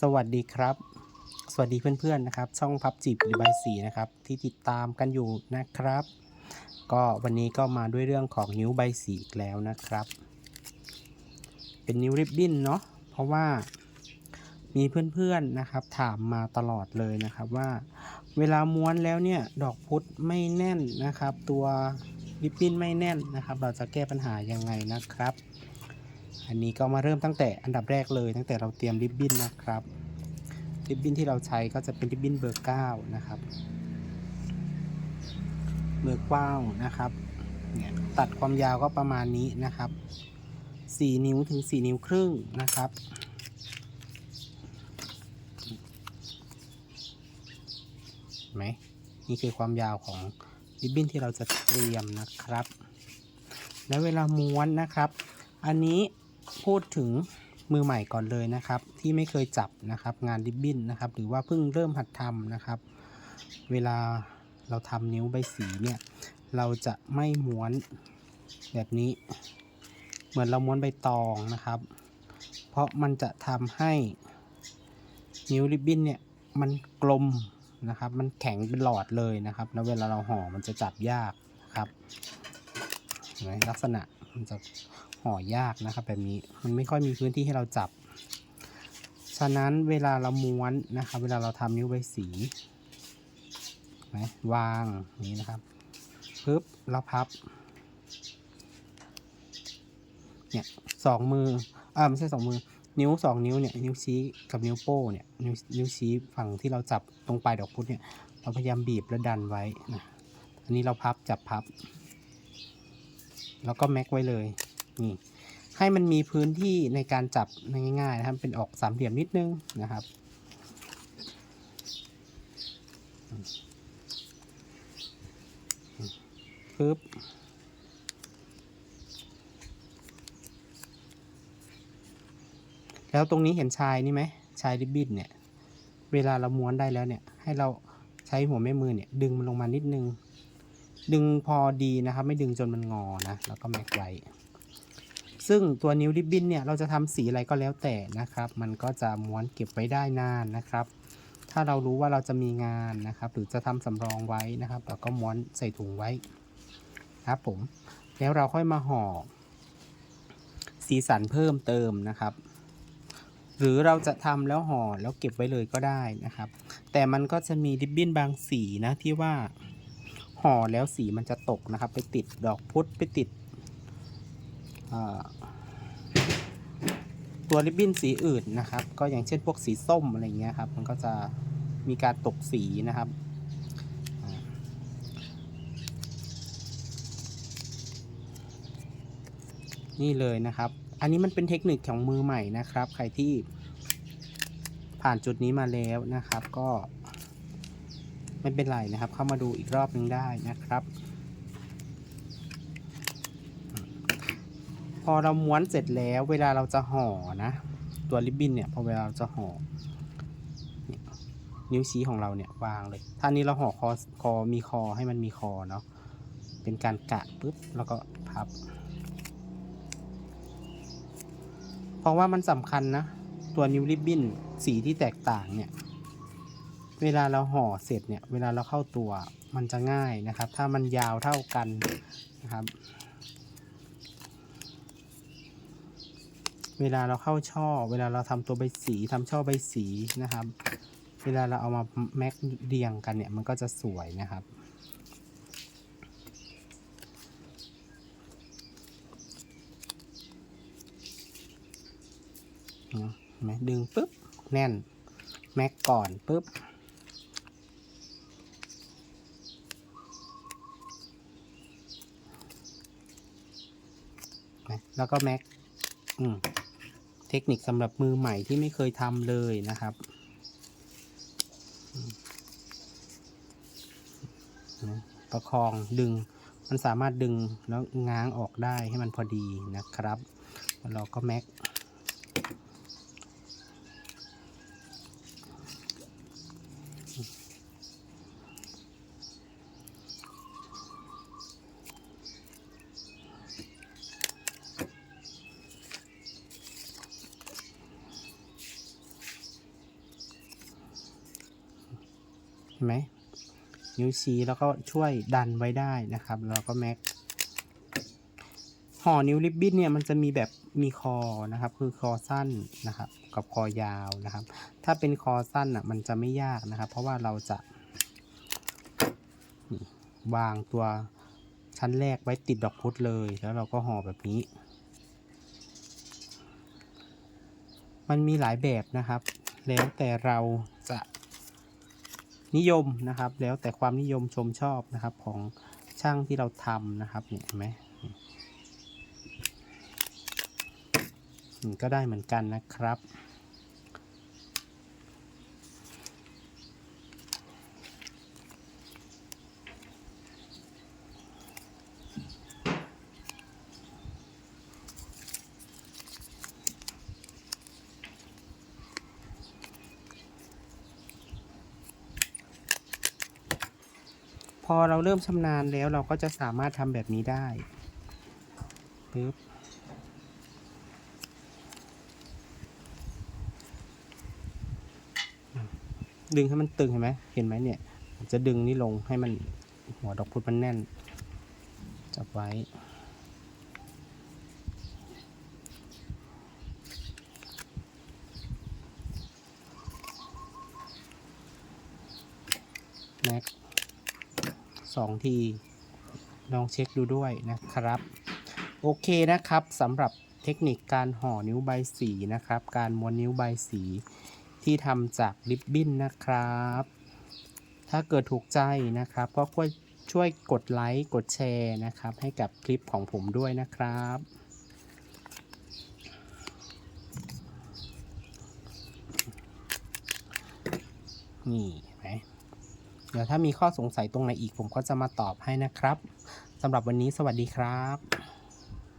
สวัสดีครับ สวัสดีเพื่อนๆนะครับ ช่องพับจีบหรือใบสีนะครับ ที่ติดตามกันอยู่นะครับ ก็วันนี้ก็มาด้วยเรื่องของนิ้วใบสีอีกแล้วนะครับ เป็นนิ้วริบบิ้นเนาะเพราะว่ามีเพื่อนๆนะครับ ถามมาตลอดเลยนะครับว่า เวลาม้วนแล้วเนี่ยดอกพุธไม่แน่นนะครับ ตัวริบบิ้นไม่แน่นนะครับ เราจะแก้ปัญหายังไงนะครับ อันนี้ก็มาเริ่มตั้งแต่อันดับแรกเลย ตั้งแต่เราเตรียมริบบิ้นนะครับ ริบบิ้นที่เราใช้ก็จะเป็นริบบิ้นเบอร์9นะครับเบอร์เก้านะครับเนี่ยตัดความยาวก็ประมาณนี้นะครับ 4 นิ้วถึง 4 นิ้วครึ่งนะครับเห็นไหมนี่คือความยาวของริบบิ้นที่เราจะเตรียมนะครับ แล้วเวลาม้วนนะครับ อันนี้ พูดถึงมือใหม่ก่อนเลยนะครับ ที่ไม่เคยจับนะครับ งานริบบิ้นนะครับ หรือว่าเพิ่งเริ่มหัดทำนะครับ เวลาเราทำนิ้วใบสีเนี่ย เราจะไม่ม้วนแบบนี้ เหมือนเราม้วนใบตองนะครับ เพราะมันจะทำให้นิ้วริบบิ้นเนี่ยมันกลมนะครับ มันแข็งเป็นหลอดเลยนะครับ แล้วเวลาเราห่อมันจะจับยากครับเห็นไหมลักษณะมันจะ ห่อยากนะครับแบบนี้มันไม่ค่อยมีพื้นที่ให้เราจับ ฉะนั้นเวลาเราม้วนนะครับเวลาเราทำนิ้วใบสีไหมวางนี้นะครับปึ๊บแล้วพับเนี่ยสองมืออ่าไม่ใช่สองมือ นิ้วสองนิ้วเนี่ยนิ้วชี้กับนิ้วโป้เนี่ยนิ้วนิ้วชี้ฝั่งที่เราจับตรงปลายดอกพุธเนี่ยเราพยายามบีบและดันไว้นะอันนี้เราพับจับพับ แล้วก็แม็กไว้เลย นี่ให้มันมีพื้นที่ในการจับง่ายๆนะครับ เป็นออกสามเหลี่ยมนิดนึงนะครับ ปึ๊บ แล้วตรงนี้เห็นชายนี่ไหม ชายริบบิ้นเนี่ย เวลาเราม้วนได้แล้วเนี่ย ให้เราใช้หัวแม่มือเนี่ย ดึงมันลงมานิดนึง ดึงพอดีนะครับ ไม่ดึงจนมันงอนะ แล้วก็แม็กไว้ ซึ่งตัวนิ้วริบบิ้นเนี่ยเราจะทำสีอะไรก็แล้วแต่นะครับ มันก็จะม้วนเก็บไว้ได้นานนะครับ ถ้าเรารู้ว่าเราจะมีงานนะครับ หรือจะทำสำรองไว้นะครับเราก็ม้วนใส่ถุงไว้ครับผม แล้วเราค่อยมาห่อสีสันเพิ่มเติมนะครับ หรือเราจะทำแล้วห่อแล้วเก็บไว้เลยก็ได้นะครับ แต่มันก็จะมีริบบิ้นบางสีนะที่ว่าห่อแล้วสีมันจะตกนะครับ ไปติดดอกพุธไปติด ตัวริบบิ้นสีอื่นนะครับ ก็อย่างเช่นพวกสีส้มอะไรเงี้ยครับ มันก็จะมีการตกสีนะครับนี่เลยนะครับ อันนี้มันเป็นเทคนิคของมือใหม่นะครับ ใครที่ผ่านจุดนี้มาแล้วนะครับ ก็ไม่เป็นไรนะครับ เข้ามาดูอีกรอบนึงได้นะครับ อเราม้วนเสร็จแล้วเวลาเราจะห่อนะ ตัวริบบิ้นเนี่ยพอเวลาเราจะห่อนิ้วชี้ของเราเนี่ยวางเลย ถ้านี้เราห่อคอคอมีคอให้มันมีคอเนาะ เป็นการกะปุ๊บแล้วก็พับ เพราะว่ามันสำคัญนะ ตัวนิ้วริบบิ้นสีที่แตกต่างเนี่ย เวลาเราห่อเสร็จเนี่ย เวลาเราเข้าตัวมันจะง่ายนะครับ ถ้ามันยาวเท่ากันนะครับ เวลาเราเข้าช่อ เวลาเราทำตัวใบสีทำช่อใบสีนะครับ เวลาเราเอามาแม็กเรียงกันเนี่ยมันก็จะสวยนะครับเห็นไหมดึงปุ๊บแน่น แม็กก่อนปุ๊บแล้วก็แม็กอืม เทคนิคสำหรับมือใหม่ที่ไม่เคยทำเลยนะครับประคองดึงมันสามารถดึงแล้วง้างออกได้ให้มันพอดีนะครับ แล้วเราก็แม็ก เห็นไหมนิ้วชี้แล้วก็ช่วยดันไว้ได้นะครับแล้วก็แม็กห่อนิ้วริบบิ้นเนี่ยมันจะมีแบบมีคอนะครับ คือคอสั้นนะครับ กับคอยาวนะครับ ถ้าเป็นคอสั้นอะมันจะไม่ยากนะครับ เพราะว่าเราจะวางตัวชั้นแรกไว้ติดดอกพุธเลย แล้วเราก็ห่อแบบนี้ มันมีหลายแบบนะครับ แล้วแต่เรา นิยมนะครับ แล้วแต่ความนิยมชมชอบนะครับของช่างที่เราทำนะครับเนี่ยเห็นไหมก็ได้เหมือนกันนะครับ พอเราเริ่มชำนาญแล้วเราก็จะสามารถทำแบบนี้ได้ปึ๊บดึงให้มันตึงเห็นไหมเห็นไหมเนี่ย จะดึงนี่ลงให้มันหัวดอกพุธมันแน่น จับไว้ next 2 ทีลองเช็คดูด้วยนะครับ โอเคนะครับสำหรับเทคนิคการห่อนิ้วใบสีนะครับ การม้วนนิ้วใบสีที่ทำจากลิปบิ้นนะครับ ถ้าเกิดถูกใจนะครับ ก็ช่วยกดไลค์กดแชร์นะครับ ให้กับคลิปของผมด้วยนะครับนี่ ดี๋ยวถ้ามีข้อสงสัยตรงไหนอีกผมก็จะมาตอบให้นะครับสำหรับวันนี้สวัสดีครับ